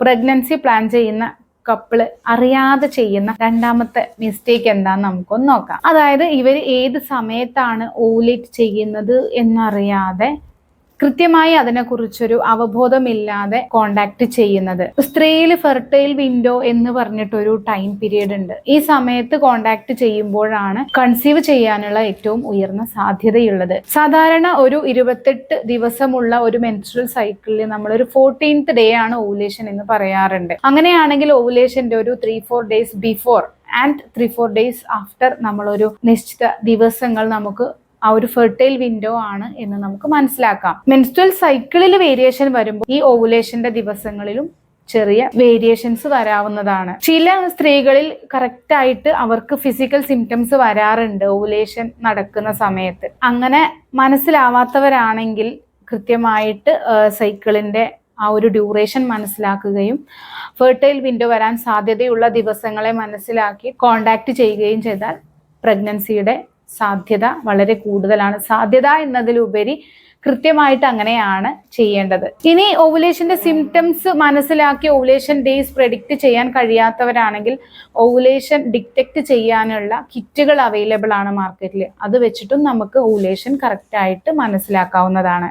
Pregnancy plan ചെയ്യുന്ന couple അറിയാതെ ചെയ്യുന്ന രണ്ടാമത്തെ മിസ്റ്റേക്ക് എന്താന്ന് നമുക്കൊന്ന് നോക്കാം. അതായത് ഇവർ ഏത് സമയത്താണ് ഓലേറ്റ് ചെയ്യുന്നത് എന്നറിയാതെ കൃത്യമായി അതിനെക്കുറിച്ചൊരു അവബോധമില്ലാതെ കോണ്ടാക്ട് ചെയ്യുന്നത്. സ്ത്രീയിൽ ഫെർട്ടൈൽ വിൻഡോ എന്ന് പറഞ്ഞിട്ടൊരു ടൈം പീരീഡ് ഉണ്ട്. ഈ സമയത്ത് കോണ്ടാക്ട് ചെയ്യുമ്പോഴാണ് കൺസീവ് ചെയ്യാനുള്ള ഏറ്റവും ഉയർന്ന സാധ്യതയുള്ളത്. സാധാരണ ഒരു ഇരുപത്തെട്ട് ദിവസമുള്ള ഒരു മെൻസ്ട്രൽ സൈക്കിളിൽ നമ്മൾ ഒരു ഫോർട്ടീൻത്ത് ഡേ ആണ് ഓവുലേഷൻ എന്ന് പറയാറുണ്ട്. അങ്ങനെയാണെങ്കിൽ ഓവുലേഷന്റെ ഒരു three four days before and three four days after നമ്മളൊരു നിശ്ചിത ദിവസങ്ങൾ നമുക്ക് ആ ഒരു ഫെർട്ടൈൽ വിൻഡോ ആണ് എന്ന് നമുക്ക് മനസ്സിലാക്കാം. മെൻസ്ട്രൽ സൈക്കിളിൽ വേരിയേഷൻ വരുമ്പോൾ ഈ ഓവുലേഷന്റെ ദിവസങ്ങളിലും ചെറിയ വേരിയേഷൻസ് വരാവുന്നതാണ്. ചില സ്ത്രീകളിൽ കറക്റ്റ് ആയിട്ട് അവർക്ക് ഫിസിക്കൽ സിംറ്റംസ് വരാറുണ്ട് ഓവുലേഷൻ നടക്കുന്ന സമയത്ത്. അങ്ങനെ മനസ്സിലാവാത്തവരാണെങ്കിൽ കൃത്യമായിട്ട് സൈക്കിളിന്റെ ആ ഒരു ഡ്യൂറേഷൻ മനസ്സിലാക്കുകയും ഫെർട്ടൈൽ വിൻഡോ വരാൻ സാധ്യതയുള്ള ദിവസങ്ങളെ മനസ്സിലാക്കി കോണ്ടാക്ട് ചെയ്യുകയും ചെയ്താൽ പ്രഗ്നൻസിയുടെ സാധ്യത വളരെ കൂടുതലാണ്. സാധ്യത എന്നതിലുപരി കൃത്യമായിട്ട് അങ്ങനെയാണ് ചെയ്യേണ്ടത്. ഇനി ഓവുലേഷന്റെ സിംറ്റംസ് മനസ്സിലാക്കി ഓവുലേഷൻ ഡേയ്സ് പ്രെഡിക്റ്റ് ചെയ്യാൻ കഴിയാത്തവരാണെങ്കിൽ ഓവുലേഷൻ ഡിറ്റക്ട് ചെയ്യാനുള്ള കിറ്റുകൾ അവൈലബിൾ ആണ് മാർക്കറ്റിൽ അത് വെച്ചിട്ടും നമുക്ക് ഓവുലേഷൻ കറക്റ്റായിട്ട് മനസ്സിലാക്കാവുന്നതാണ്.